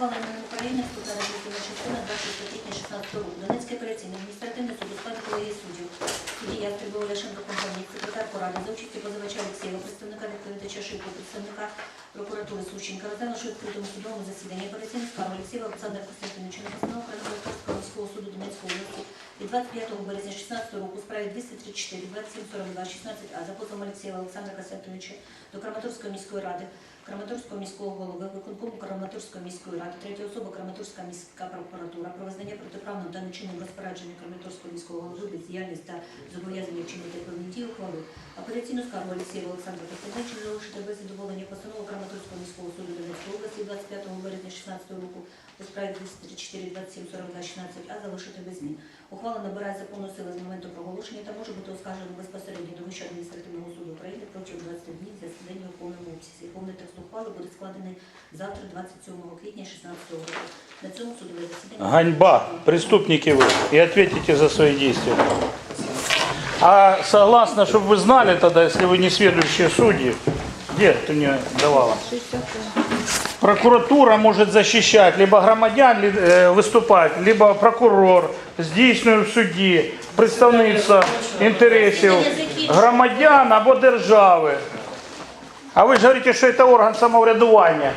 ухваленої України з позаробітної частини 20 квітня 16 року. Донецький операційний адміністративний суд складу складі колегії суддів. Судія Ястребо Олешенко компанії, секретар поради за участі позивача Олексієва, представника відповідача Шипу, представника прокуратури Сущенка, розглянув, що відкритому судовому засіданні операційний скарг Олексєва Олександра Костянтиновича на постанову Кривоторського міського суду Донецького від 25 березня 16 року у справі 234, 27, 42, 16 а за позовом Олексєєва Олександра Костянтиновича до Краматорської міської ради, Краматорського міського голови, виконкому Краматорської міської ради, третя особа Краматорська міська прокуратура про визнання протиправним та нечинним розпорядження Краматорського міського голови бездіяльність та зобов'язання вчинити певні дії ухвалив. Апеляційну скаргу Олексєєва Олександра Костянтиновича залишити без задоволення постанову Краматорського міського суду 25 березня 16 року у справі 234, 27, 42, 16 а залишити без змін. Ухвала набирає законну силу з моменту проголошення та може бути оскаржена безпосередньо до Вищого адміністративного суду України протягом 20 днів за засідання у повному обсязі. Повний текст ухвали буде складений завтра, 27 квітня 16 року. На цьому судове засідання Ганьба, преступники вы, и ответите за свои действия. А согласно, чтобы вы знали тогда, если вы не сведущие судьи, где ты мне давала? Прокуратура може захищати либо громадян э, либо прокурор здійснює в суді представництво інтересів громадян або держави. А ви ж говорите, що це орган самоврядування.